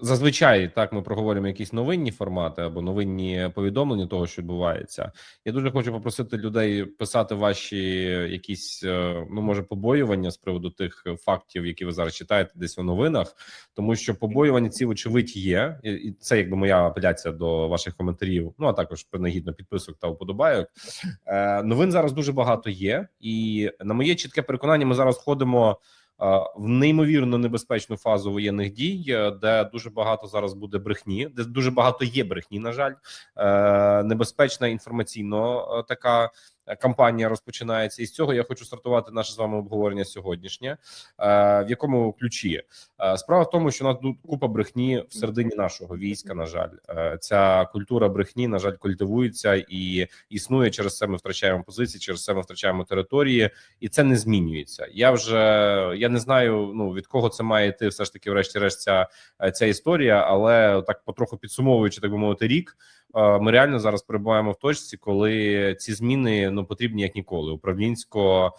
Зазвичай так ми проговорюємо якісь новинні формати або новинні повідомлення того, що відбувається. Я дуже хочу попросити людей писати ваші якісь е, ну може побоювання з приводу тих фактів, які ви зараз читаєте десь у новинах, тому що побоювання ці очевидь є, і це якби моя апеляція до ваших коментарів. Ну а також принагідно підписок та вподобайок. Е, Новин зараз дуже багато є, і на моє чітке переконання, ми зараз входимо е, в неймовірно небезпечну фазу воєнних дій, е, де дуже багато зараз буде брехні, де дуже багато є брехні. На жаль, Е, небезпечна інформаційно е, така кампанія розпочинається. І з цього я хочу стартувати наше з вами обговорення сьогоднішнє. Е, В якому ключі Е, справа в тому, що у нас тут купа брехні всередині нашого війська. На жаль, Е, ця культура брехні на жаль культивується і існує. Через це ми втрачаємо позиції, через це ми втрачаємо території, і це не змінюється. Я вже я не знаю. Ну від кого це має йти, все ж таки, врешті-решт, ця, е, ця історія, але так потроху підсумовуючи, так би мовити, рік. Ми реально зараз перебуваємо в точці, коли ці зміни ну потрібні як ніколи. Управлінсько е,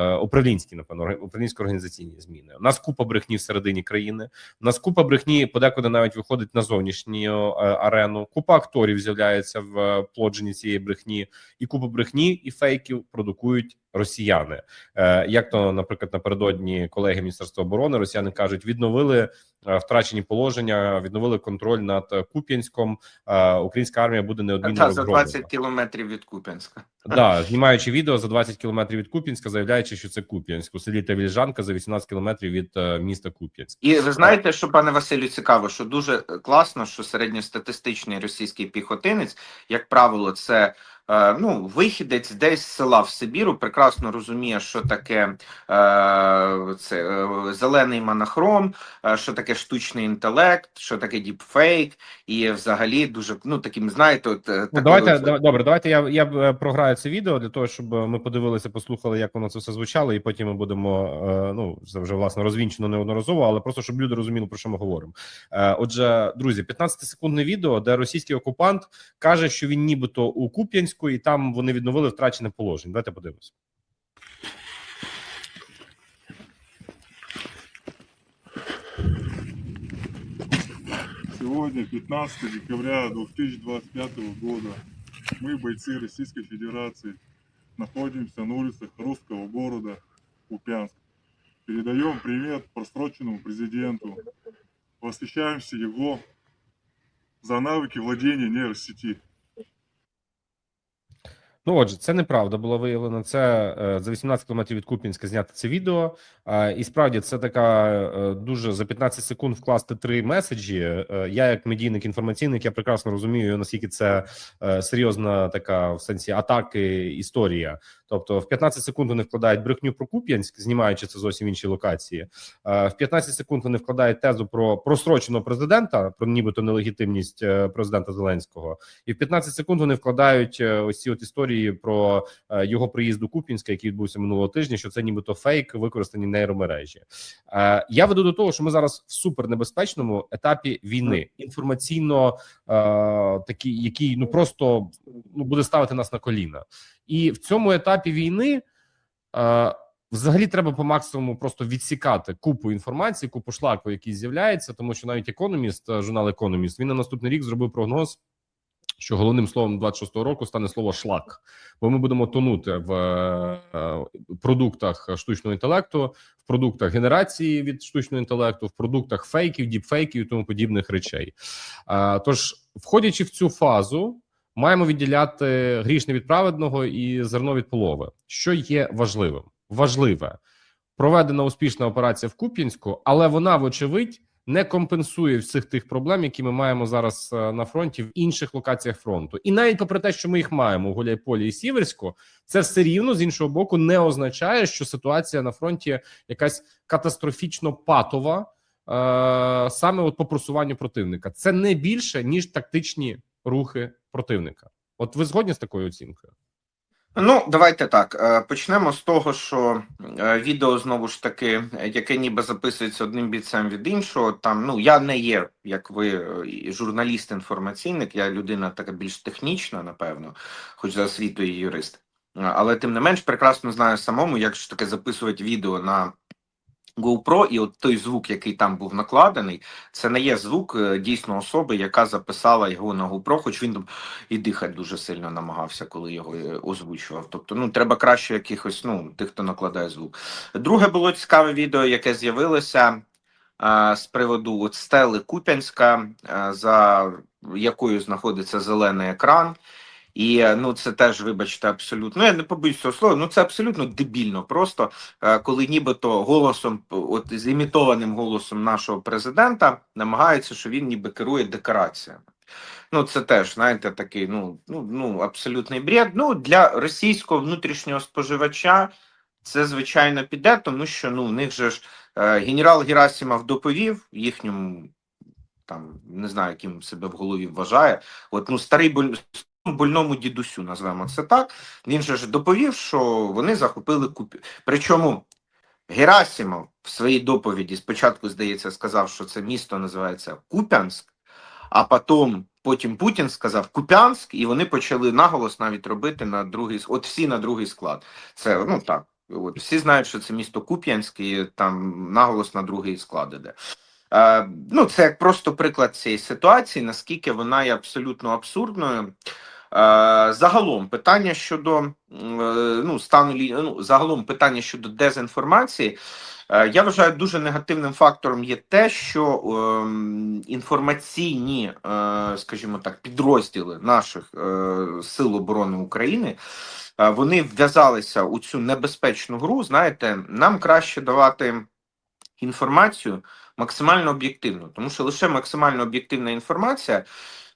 управлінські, напевно, орг- управлінсько-організаційні зміни. У нас купа брехні всередині країни. У нас купа брехні подекуди навіть виходить на зовнішню е, арену. Купа акторів з'являється в е, плодженні цієї брехні, і купа брехні і фейків продукують росіяни. Е, Як то, наприклад, напередодні колеги Міністерства оборони Росіяни кажуть, відновили е, втрачені положення, відновили контроль над е, Куп'янськом. Е, Українська армія буде неодмінно за розгромлена. 20 кілометрів від Куп'янська. Да, знімаючи відео за 20 кілометрів від Куп'янська, заявляючи, що це Куп'янськ у селі Тавільжанка за 18 кілометрів від е, міста Куп'янськ. І ви знаєте, що пане Василю цікаво, що дуже класно, що середньостатистичний російський піхотинець, як правило, це е, ну вихідець десь з села в Сибіру, прекрасно розуміє, що таке е, це е, зелений монохром, е, що таке штучний інтелект, що таке діпфейк, і взагалі дуже ну таким знаєте, от е, Ну, давайте от- добре. Давайте я я е, програю це відео для того, щоб ми подивилися, послухали, як воно це все звучало, і потім ми будемо е, ну це вже власне розвінчено неодноразово, але просто щоб люди розуміли про що ми говоримо. Е, Отже, друзі, 15 секундне відео, де російський окупант каже, що він нібито у Куп'янську, і там вони відновили втрачене положення. Давайте подивимося. Сегодня, 15 декабря 2025 года, мы, бойцы Российской Федерации, находимся на улицах русского города Купянск. Передаем привет просроченному президенту. Восхищаемся его за навыки владения нейросети. Ну, отже, це неправда було виявлено. Це е, за 18 кілометрів від Куп'янська зняти це відео. І справді це така е, дуже за 15 секунд вкласти три меседжі. Е, я, як медійник інформаційник, я прекрасно розумію, наскільки це серйозна така в сенсі атаки історія. Тобто, в 15 секунд вони вкладають брехню про Куп'янськ, знімаючи це зовсім інші локації. Е, в 15 секунд вони вкладають тезу про просроченого президента, про нібито нелегітимність е, президента Зеленського. І в 15 секунд вони вкладають е, ось ці от історії про його приїзд до Куп'янська, який відбувся минулого тижня, що це нібито фейк, використані нейромережі. Я веду до того, що ми зараз в супернебезпечному етапі війни, інформаційно такий, який ну просто ну буде ставити нас на коліна, і в цьому етапі війни. Е, Взагалі треба по максимуму просто відсікати купу інформації, купу шлаку, який з'являється, тому що навіть економіст, е, журнал Економіст, він на наступний рік зробив прогноз, що головним словом 26-го року стане слово шлак, бо ми будемо тонути в е, продуктах штучного інтелекту, в продуктах генерації від штучного інтелекту, в продуктах фейків, діпфейків і тому подібних речей. Е, Тож, входячи в цю фазу, маємо відділяти грішне від праведного і зерно від полови. Що є важливим? Важливе проведена успішна операція в Куп'янську, але вона, вочевидь, не компенсує всіх тих проблем, які ми маємо зараз е, на фронті в інших локаціях фронту. І навіть попри те, що ми їх маємо у Гуляйполі і Сіверську, це все рівно з іншого боку не означає, що ситуація на фронті якась катастрофічно патова. е, Саме от по просуванню противника, це не більше ніж тактичні рухи противника. От ви згодні з такою оцінкою? Ну, давайте так. е, Почнемо з того, що е, відео знову ж таки, яке ніби записується одним бійцем від іншого. Там ну я не є, як ви, е, журналіст-інформаційник, я людина така більш технічна, напевно, хоч за освітою юрист. Але тим не менш прекрасно знаю самому, як ж таке записувати відео на GoPro, і от той звук, який там був накладений, це не є звук е, дійсно особи, яка записала його на GoPro, хоч він і дихати дуже сильно намагався, коли його е, озвучував. Тобто, ну треба краще якихось, ну, тих, хто накладає звук. Друге було цікаве відео, яке з'явилося е, з приводу от стели Куп'янська, за якою знаходиться зелений екран. І е, ну це теж, вибачте, абсолютно. Ну я не побоюсь цього слова. Ну це абсолютно дебільно. Просто е, коли нібито голосом, от з імітованим голосом нашого президента, намагається, що він ніби керує декораціями. Ну, це теж, знаєте, такий ну, ну, ну абсолютний бред. Ну для російського внутрішнього споживача це звичайно піде, тому що ну в них же ж е, генерал Герасимов доповів їхньому. Там не знаю, яким себе в голові вважає. От ну старий больному дідусю, назвемо це так. Він же ж доповів, що вони захопили Купі. Причому Герасимов в своїй доповіді спочатку, здається, сказав, що це місто називається Куп'янськ, а потім, потім Путін сказав Куп'янськ, і вони почали наголос навіть робити на другий от всі на другий склад. Це ну так. От всі знають, що це місто Куп'янськ, і там наголос на другий склад іде. Е, ну, це як просто приклад цієї ситуації, наскільки вона є абсолютно абсурдною. Е, загалом питання щодо е, ну, стану ну, загалом питання щодо дезінформації. Е, Я вважаю, дуже негативним фактором є те, що ем, інформаційні, скажімо так, підрозділи наших сил оборони України вони вв'язалися у цю небезпечну гру. Знаєте, нам краще давати інформацію максимально об'єктивну, тому що лише максимально об'єктивна інформація.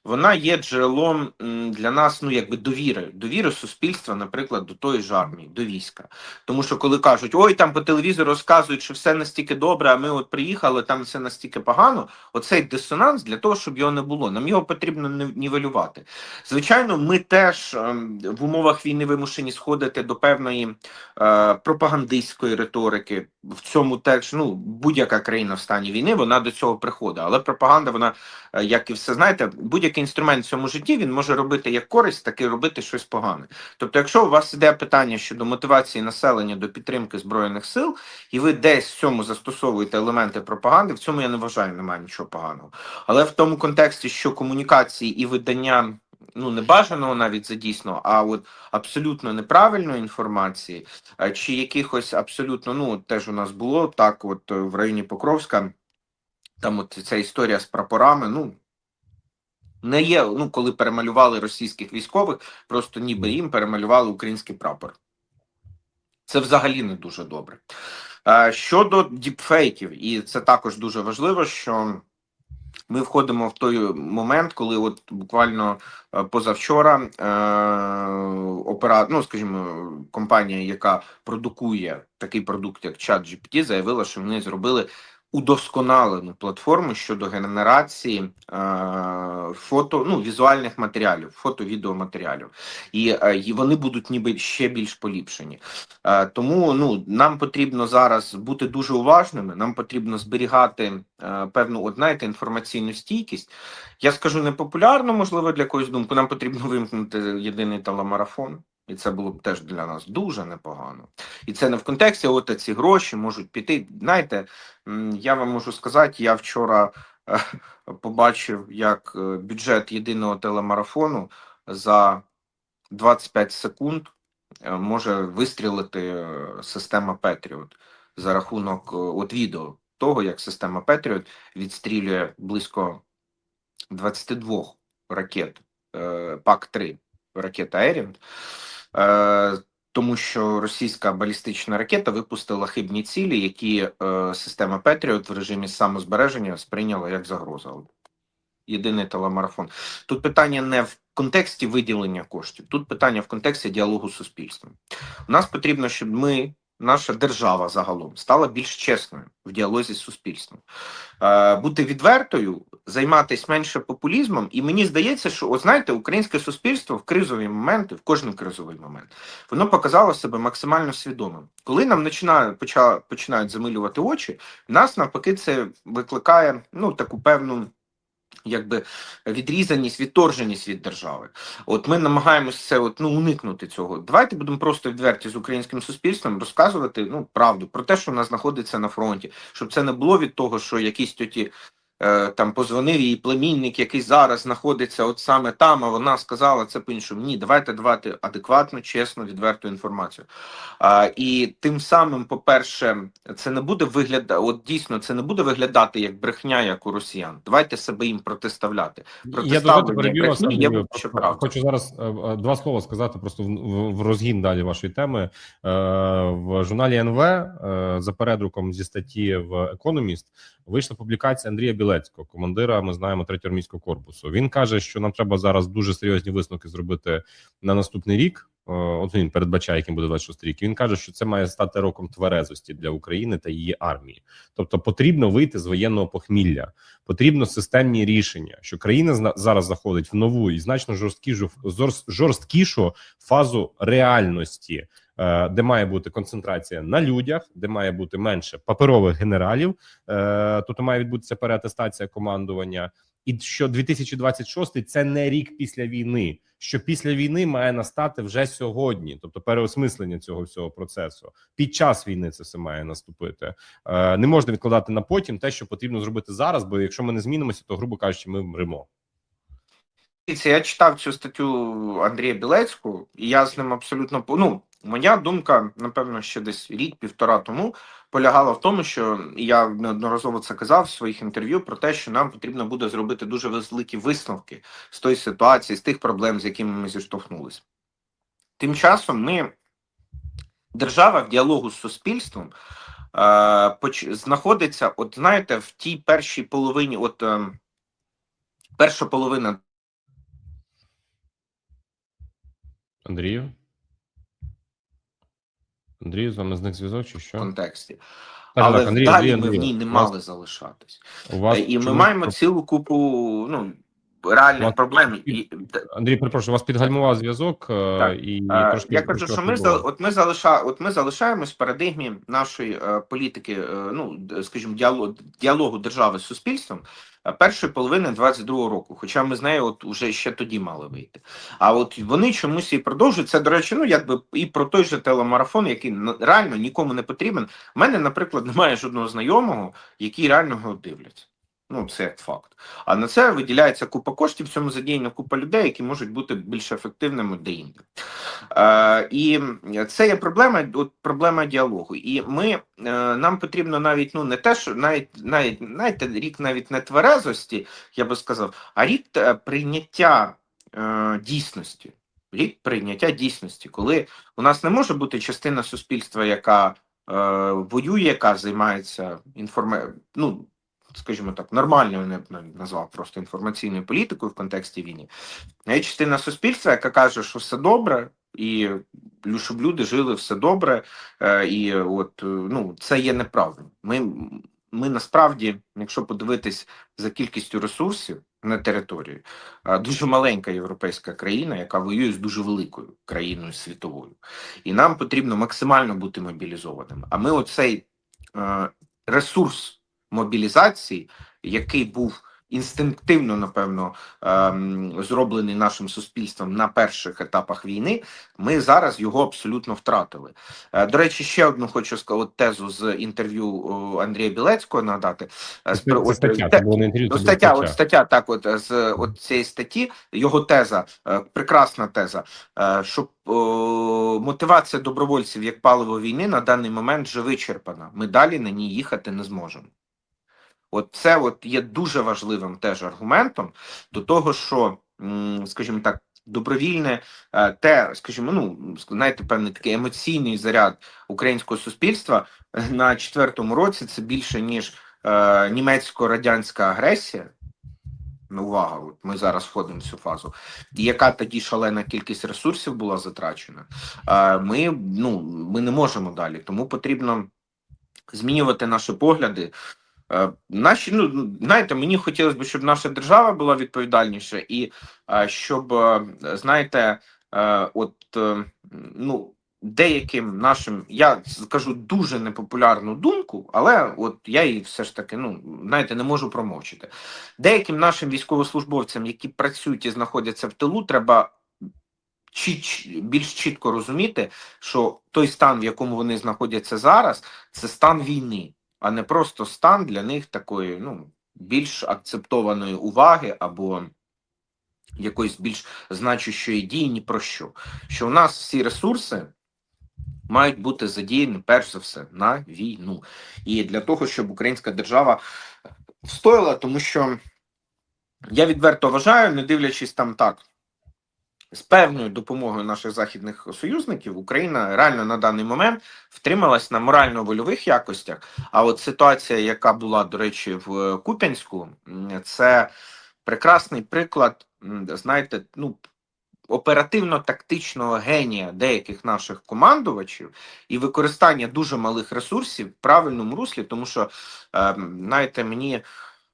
Вона є джерелом для нас, ну якби довіри, довіри суспільства, наприклад, до тої ж армії, до війська. Тому що коли кажуть, ой, там по телевізору розказують, що все настільки добре, а ми от приїхали, там все настільки погано. Оцей дисонанс для того, щоб його не було. Нам його потрібно нівелювати. Звичайно, ми теж ем, в умовах війни вимушені сходити до певної е, пропагандистської риторики. В цьому теж ну будь-яка країна в стані війни вона до цього приходить. Але пропаганда, вона е, як і все знаєте, будь-який інструмент в цьому житті він може робити як користь, так і робити щось погане. Тобто, якщо у вас іде питання щодо мотивації населення до підтримки збройних сил, і ви десь в цьому застосовуєте елементи пропаганди, в цьому я не вважаю, немає нічого поганого. Але в тому контексті, що комунікації і видання. Ну, не бажаного навіть задійсно, а от абсолютно неправильної інформації, е, чи якихось абсолютно, ну теж у нас було так, от е, в районі Покровська, там от ця історія з прапорами, ну не є, ну коли перемалювали російських військових, просто ніби їм перемалювали український прапор. Це взагалі не дуже добре. Е, Щодо діпфейків, і це також дуже важливо, що ми входимо в той момент, коли от буквально е, позавчора е, опера... ну, скажімо, компанія, яка продукує такий продукт, як ChatGPT, заявила, що вони зробили удосконалену платформу щодо генерації е, фото, ну, візуальних матеріалів, фото-відеоматеріалів. І, е, і вони будуть ніби ще більш поліпшені. Е, тому ну, нам потрібно зараз бути дуже уважними, нам потрібно зберігати е, певну, от, знаєте, інформаційну стійкість. Я скажу непопулярно, можливо, для когось думку, нам потрібно вимкнути єдиний телемарафон. І це було б теж для нас дуже непогано. І це не в контексті, от ці гроші можуть піти. Знаєте, я вам можу сказати, я вчора е, побачив, як е, бюджет єдиного телемарафону за 25 секунд е, може вистрілити система Patriot за рахунок от відео того, як система Patriot відстрілює близько 22 ракет е, ПАК-3 ракета Ерінг. Е, тому що російська балістична ракета випустила хибні цілі, які е, система Петріот в режимі самозбереження сприйняла як загрозу. Єдиний телемарафон. Тут питання не в контексті виділення коштів, тут питання в контексті діалогу з суспільством. У нас потрібно, щоб ми, наша держава загалом, стала більш чесною в діалозі з суспільством. Е, бути відвертою, займатися менше популізмом, і мені здається, що от знаєте, українське суспільство в кризові моменти, в кожен кризовий момент, воно показало себе максимально свідомим. Коли нам починає, поча, починають замилювати очі, нас навпаки це викликає ну таку певну якби відрізаність, відторженість від держави. От ми намагаємося це от, ну, уникнути цього. Давайте будемо просто відверті з українським суспільством розказувати ну, правду про те, що в нас знаходиться на фронті, щоб це не було від того, що якісь тоді. Е, Там позвонив її племінник, який зараз знаходиться от саме там, а вона сказала це по-іншому. Ні, давайте давати адекватну, чесну, відверту інформацію. А, і тим самим, по-перше, це не буде виглядати, от дійсно, це не буде виглядати як брехня, як у росіян. Давайте себе їм протиставляти. Протиставлення брехні є що правда. Хочу зараз е, е, два слова сказати просто в, в, в розгін далі вашої теми. В журналі НВ за передруком зі статті в Економіст вийшла публікація Андрія Білецького, командира. Ми знаємо третього армійського корпусу. Він каже, що нам треба зараз дуже серйозні висновки зробити на наступний рік. Е, От він передбачає, яким буде 26 рік. Він каже, що це має стати роком тверезості для України та її армії. Тобто потрібно вийти з воєнного похмілля, потрібно системні рішення, що країна зараз заходить в нову і значно жорсткішу жорсткішу фазу реальності, де має бути концентрація на людях, де має бути менше паперових генералів, е, тобто має відбутися переатестація командування. І що 2026 – це не рік після війни. Що після війни має настати вже сьогодні, тобто переосмислення цього всього процесу. Під час війни це все має наступити. Е, не можна відкладати на потім те, що потрібно зробити зараз. Бо якщо ми не змінимося, то грубо кажучи, ми вмремо. Я читав цю статтю Андрія Білецького, і я з ним абсолютно ну, моя думка, напевно, ще десь рік-півтора тому полягала в тому, що я неодноразово це казав в своїх інтерв'ю про те, що нам потрібно буде зробити дуже великі висновки з тої ситуації, з тих проблем, з якими ми зіштовхнулися. Тим часом ми, держава в діалогу з суспільством, е, знаходиться, от знаєте, в тій першій половині, от е, перша половина Андрію? Андрію, з вами зник зв'язок чи що? В контексті. Так, Але так, Андрій, далі Андрій, ми в ній не мали вас- залишатись. У вас і ми маємо цілу купу ну, реальних Вас- проблем. І, Андрій, перепрошую, вас підгальмував зв'язок е, і Е, трошки Я кажу, що ми от ми залиша, от ми залишаємось в парадигмі нашої е, політики, ну скажімо, діалогу, діалогу держави з суспільством першої половини 22-го року. Хоча ми з нею от уже ще тоді мали вийти. А от вони чомусь і продовжують це. До речі, ну якби і про той же телемарафон, який реально нікому не потрібен. У мене, наприклад, немає жодного знайомого, який реально його дивляться. Ну, це як факт. А на це виділяється купа коштів, в цьому задіяна купа людей, які можуть бути більш ефективними де-інде. Е, і це є проблема, от проблема діалогу. І ми е, нам потрібно навіть ну не те, що навіть навіть знаєте, рік навіть не тверезості, я би сказав, а рік е, прийняття е, дійсності. Рік прийняття дійсності, коли у нас не може бути частина суспільства, яка е, воює, яка займається інформа... ну, скажімо так, нормальною не б назвав просто інформаційною політикою в контексті війни. Є частина суспільства, яка каже, що все добре, і щоб люди жили все добре, е, і от е, ну це є неправда. Ми, ми насправді, якщо подивитись за кількістю ресурсів на території, е, дуже маленька європейська країна, яка воює з дуже великою країною світовою, і нам потрібно максимально бути мобілізованими. А ми оцей ресурс мобілізації, який був інстинктивно, напевно, ем, зроблений нашим суспільством на перших етапах війни, ми зараз його абсолютно втратили. Е, До речі, ще одну хочу сказати от тезу з інтерв'ю Андрія Білецького надати. Е, Це, от, стаття, те- було інтерв'ю, Ну, стаття, стаття. от стаття, так, от е, з от цієї статті, його теза, е, прекрасна теза, е, що о, мотивація добровольців як паливо війни на даний момент вже вичерпана. Ми далі на ній їхати не зможемо. От це от є дуже важливим теж аргументом до того, що, скажімо так, добровільне е, те, скажімо, ну знаєте, певний такий емоційний заряд українського суспільства е, на четвертому році це більше ніж е, німецько-радянська агресія. Ну, увага, от ми зараз входимо в цю фазу. І яка тоді шалена кількість ресурсів була затрачена? Е, ми, ну, ми не можемо далі, тому потрібно змінювати наші погляди. Е, Наші, ну знаєте, мені хотілося б, щоб наша держава була відповідальніша, і е, щоб, е, знаєте, от ну деяким нашим, я скажу дуже непопулярну думку, але от я її все ж таки, ну знаєте, не можу промовчити. Деяким нашим військовослужбовцям, які працюють і знаходяться в тилу, треба чіт- більш чітко розуміти, що той стан, в якому вони знаходяться зараз, це стан війни, а не просто стан для них такої, ну більш акцептованої уваги або якоїсь більш значущої дії ні про що. Що у нас всі ресурси мають бути задіяні перш за все на війну. І для того, щоб українська держава встояла, тому що я відверто вважаю, не дивлячись там так. З певною допомогою наших західних союзників Україна реально на даний момент втрималась на морально-вольових якостях. А от ситуація, яка була, до речі, в Куп'янську, це прекрасний приклад, знаєте, ну оперативно-тактичного генія деяких наших командувачів і використання дуже малих ресурсів в правильному руслі, тому що е, знаєте, мені.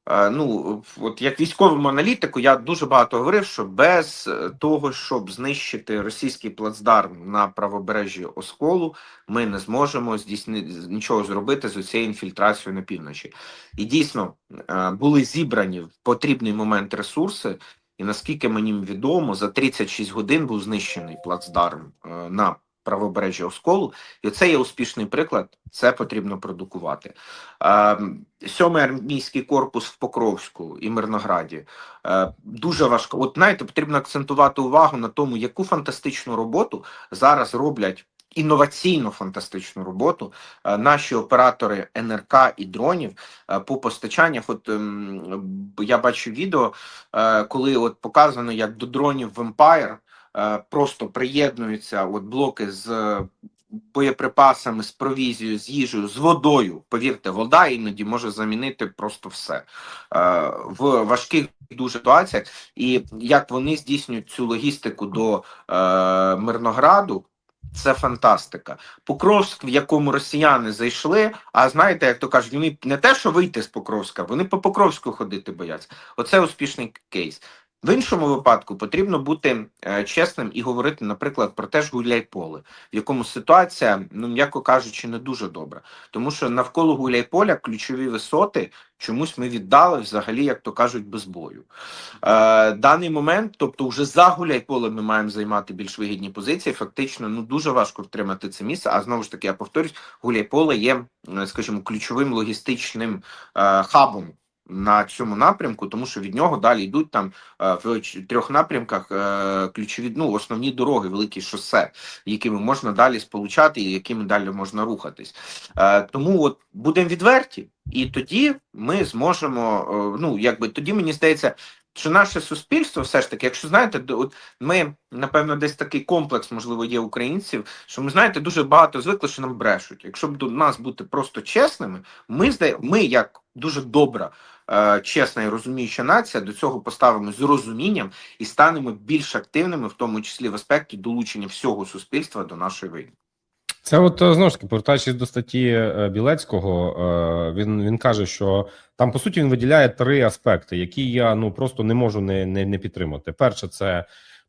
Е, Ну, от як військовому аналітику, я дуже багато говорив, що без е, того, щоб знищити російський плацдарм на правобережжі Осколу, ми не зможемо здійснити нічого зробити з цією інфільтрацією на півночі. І дійсно е, були зібрані в потрібний момент ресурси. І наскільки мені відомо, за 36 годин був знищений плацдарм на правобережжі Осколу, і це є успішний приклад. Це потрібно продукувати. Сьомий армійський корпус в Покровську і Мирнограді е, дуже важко. От знаєте, потрібно акцентувати увагу на тому, яку фантастичну роботу зараз роблять. Інноваційно фантастичну роботу е, наші оператори НРК і дронів е, по постачаннях. От ем, я бачу відео, коли от показано, як до дронів е, просто приєднуються от блоки з е, боєприпасами, з провізією, з їжею, з водою. Повірте, вода іноді може замінити просто все е, в важких дуже ситуаціях. І як вони здійснюють цю логістику до е, Мирнограду. Це фантастика. Покровськ, в якому росіяни зайшли. А знаєте, як то кажуть, вони не те, що вийти з Покровська, вони по Покровську ходити бояться. Оце успішний кейс. В іншому випадку потрібно бути е, чесним і говорити, наприклад, про те ж Гуляйполе, в якому ситуація, ну м'яко кажучи, не дуже добра. Тому що навколо Гуляйполя ключові висоти чомусь ми віддали взагалі, як то кажуть, без бою. Е, даний момент, тобто, вже за Гуляйполем ми маємо займати більш вигідні позиції. Фактично, ну дуже важко втримати це місце. А знову ж таки, я повторюсь, Гуляйполе є, скажімо, ключовим логістичним е, хабом. На цьому напрямку, тому що від нього далі йдуть там е, в трьох напрямках е, ключові ну основні дороги, великі шосе, якими можна далі сполучати і якими далі можна рухатись. Е, Тому от будемо відверті, і тоді ми зможемо. Ну якби тоді мені здається, що наше суспільство, все ж таки, якщо знаєте, от ми напевно десь такий комплекс, можливо, є українців, що ми знаєте, дуже багато звикли, що нам брешуть. Якщо б до нас бути просто чесними, ми ми як дуже добра, е, чесна і розуміюча нація, до цього поставимо з розумінням і станемо більш активними, в тому числі в аспекті долучення всього суспільства до нашої війни. Це от е, знову ж таки, повертаючись до статті е, Білецького, е, він він каже, що там по суті він виділяє три аспекти, які я ну просто не можу не, не, не підтримати. Перше, це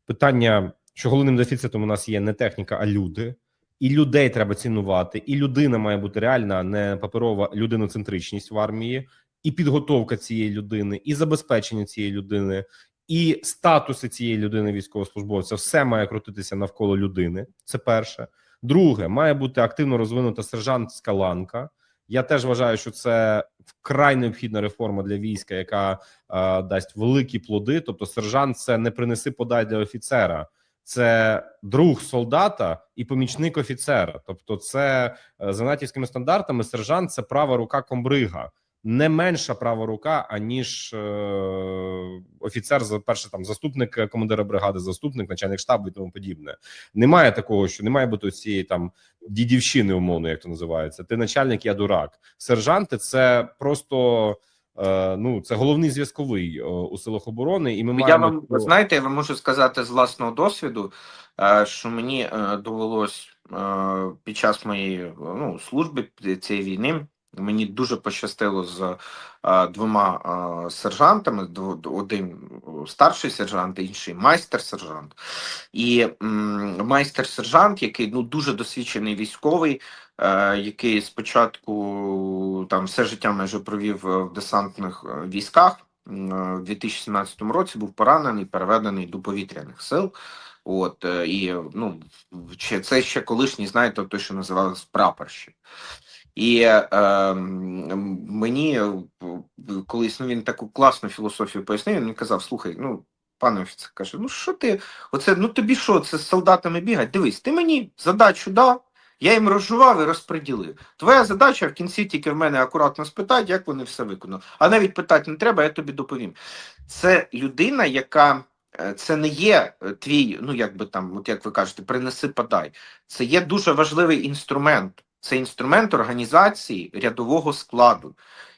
питання, що головним дефіцитом у нас є не техніка, а люди. І людей треба цінувати, і людина має бути реальна, не паперова людиноцентричність в армії, і підготовка цієї людини, і забезпечення цієї людини, і статуси цієї людини, військовослужбовця, все має крутитися навколо людини. Це перше. Друге, має бути активно розвинута сержантська ланка. Я теж вважаю, що це вкрай необхідна реформа для війська, яка е, дасть великі плоди. Тобто, сержант це не принеси подай для офіцера, це друг солдата і помічник офіцера. Тобто, це е, за натівськими стандартами сержант це права рука комбрига. Не менша права рука, аніж е, офіцер, за перше там заступник командира бригади, заступник, начальник штабу і тому подібне. Немає такого, що не має бути цієї там дідівщини, умовно, як то називається. Ти начальник, я дурак. Сержанти це просто е, ну це головний зв'язковий е, у силах оборони, і ми Я маємо вам знаєте, я вам можу сказати з власного досвіду, е, що мені е, довелось е, під час моєї ну, служби цієї війни. Мені дуже пощастило з е, двома е, сержантами. Один старший сержант, інший майстер-сержант. І майстер-сержант, який ну дуже досвідчений військовий, е, який спочатку там все життя майже провів е, в десантних е, військах. В 2017 році був поранений, переведений до повітряних сил. От і ну це ще колишній, знаєте, той, що називалось прапорщик. І е, мені колись ну, він таку класну філософію пояснив. Він казав: слухай, ну пане офіцер, каже, ну що ти, оце, ну тобі що, це з солдатами бігать? Дивись, ти мені задачу дав, я їм розжував і розподілив. Твоя задача в кінці тільки в мене акуратно спитати, як вони все виконали. А навіть питати не треба, я тобі доповім. Це людина, яка. е, Це не є е, твій, ну як би там, от як ви кажете, принеси подай. Це є дуже важливий інструмент. Це інструмент організації рядового складу.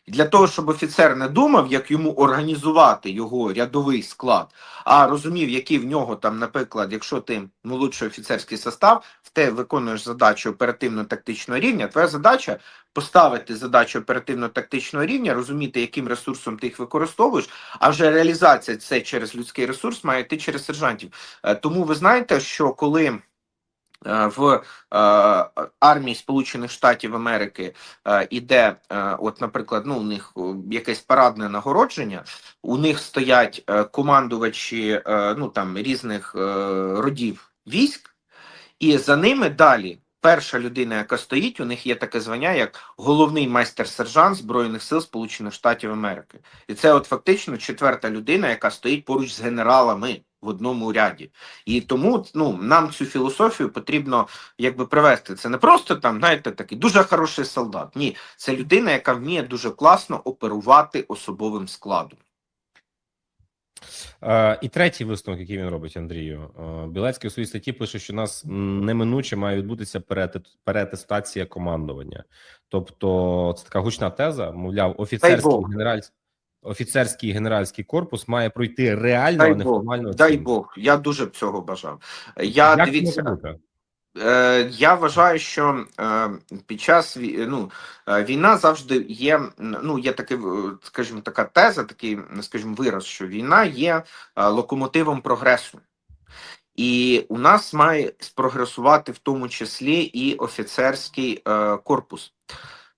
І для того, щоб офіцер не думав, як йому організувати його рядовий склад, а розумів, який в нього там, наприклад, якщо ти молодший офіцерський состав, в те виконуєш задачу оперативно-тактичного рівня, твоя задача поставити задачу оперативно-тактичного рівня, розуміти, яким ресурсом ти їх використовуєш, а вже реалізація це через людський ресурс має йти через сержантів. Е, Тому ви знаєте, що коли в е, армії Сполучених Штатів Америки е, іде, е, от, наприклад, ну, у них якесь парадне нагородження, у них стоять е, командувачі е, ну, там, різних е, родів військ, і за ними далі. Перша людина, яка стоїть, у них є таке звання, як головний майстер-сержант Збройних сил Сполучених Штатів Америки. І це от фактично четверта людина, яка стоїть поруч з генералами в одному ряді. І тому ну, нам цю філософію потрібно якби привести. Це не просто там, знаєте, такий дуже хороший солдат. Ні, це людина, яка вміє дуже класно оперувати особовим складом. Е, і третій висновок, який він робить Андрію. Е, Білецький у своїй статті пише, що у нас неминуче має відбутися переатестація командування. Тобто, це така гучна теза. Мовляв, офіцерський генераль, офіцерський генеральський корпус має пройти реальну, Дай а не Бог, формальну Дай. Бог, я дуже б цього бажав. Я Як дивіться, я вважаю, що е, під час ну, е, війна завжди є. Ну, є таке, е, скажімо, така теза, такий, скажімо, вираз, що війна є е, локомотивом прогресу. І у нас має спрогресувати в тому числі і офіцерський е, корпус.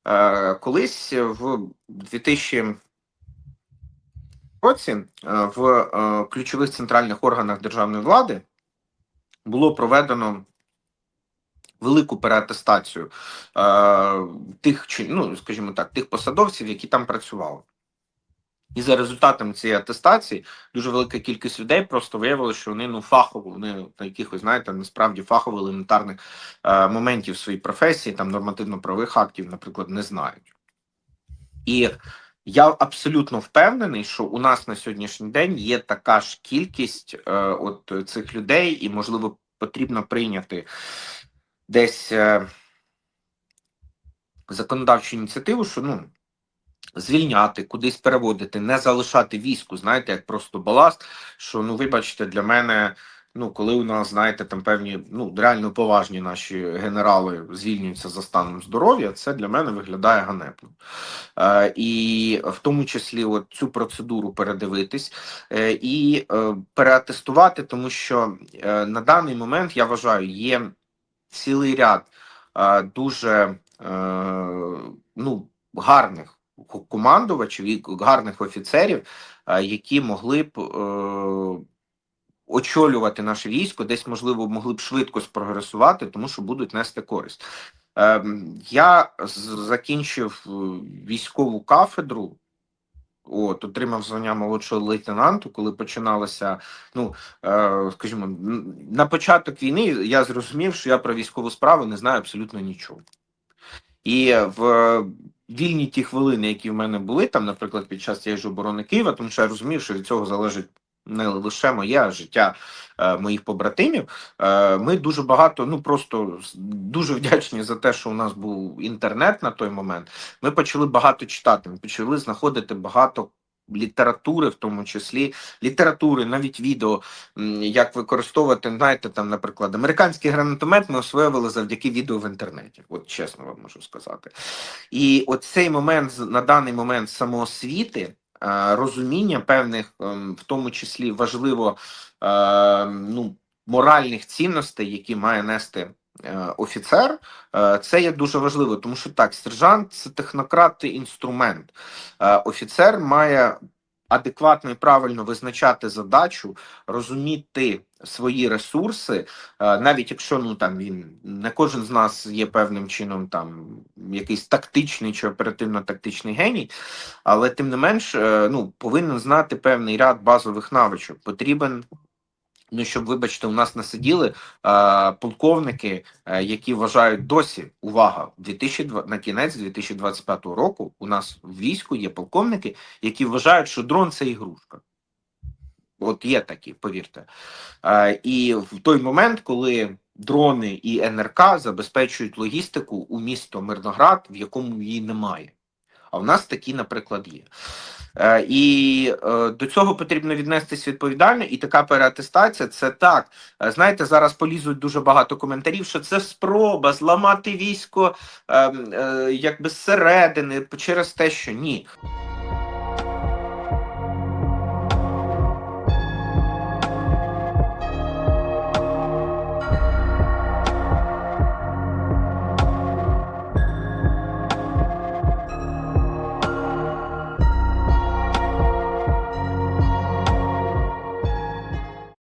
Е, колись в 2000 році е, в е, ключових центральних органах державної влади було проведено велику переатестацію е, тих, чи- ну, скажімо так, тих посадовців, які там працювали. І за результатами цієї атестації дуже велика кількість людей просто виявилося, що вони ну фахово, вони на якихось, знаєте, насправді фахово елементарних е, моментів своїй професії, там нормативно-правових актів, наприклад, не знають. І я абсолютно впевнений, що у нас на сьогоднішній день є така ж кількість е, от цих людей, і можливо потрібно прийняти десь е, законодавчу ініціативу, що ну звільняти, кудись переводити, не залишати війську, знаєте, як просто баласт. Що ну, вибачте, для мене. Ну, коли у нас, знаєте, там певні ну реально поважні наші генерали звільнюються за станом здоров'я, це для мене виглядає ганебно. Е, і в тому числі от цю процедуру передивитись е, і е, переатестувати, тому що е, на даний момент я вважаю, є цілий ряд е, дуже е, ну, гарних командувачів і гарних офіцерів, е, які могли б е, очолювати наше військо, десь, можливо, могли б швидко спрогресувати, тому що будуть нести користь. Ем, Я закінчив е, військову кафедру. От, отримав звання молодшого лейтенанту, коли починалося. Ну е, скажімо, на початок війни я зрозумів, що я про військову справу не знаю абсолютно нічого. І в вільні ті хвилини, які в мене були, там, наприклад, під час тієї ж оборони Києва, тому що я розумів, що від цього залежить не лише моє, а життя е, моїх побратимів. Е, ми дуже багато, ну просто дуже вдячні за те, що у нас був інтернет на той момент. Ми почали багато читати, ми почали знаходити багато. Літератури, в тому числі літератури, навіть відео, як використовувати, знаєте, там, наприклад, американський гранатомет ми освоювали завдяки відео в інтернеті. От чесно вам можу сказати. І от цей момент на даний момент самоосвіти розуміння певних, ем, в тому числі важливо е, ну, моральних цінностей, які має нести е, офіцер. Е, Це є дуже важливо, тому що так, сержант це технократ і інструмент. Е, Офіцер має адекватно і правильно визначати задачу, розуміти свої ресурси, е, навіть якщо ну там він не кожен з нас є певним чином там якийсь тактичний чи оперативно-тактичний геній, але тим не менш, е, ну повинен знати певний ряд базових навичок. Потрібен. Ну, щоб, вибачте, у нас не сиділи е, полковники, е, які вважають досі увага 2002, на кінець 2025 року. У нас в війську є полковники, які вважають, що дрон це ігрушка. От є такі, повірте. Е, і в той момент, коли дрони і НРК забезпечують логістику у місто Мирноград, в якому її немає. А в нас такі, наприклад, є. Е, і е, до цього потрібно віднестись відповідально, і така переатестація це так. Е, знаєте, зараз полізуть дуже багато коментарів, що це спроба зламати військо е, е, якби зсередини через те, що ні.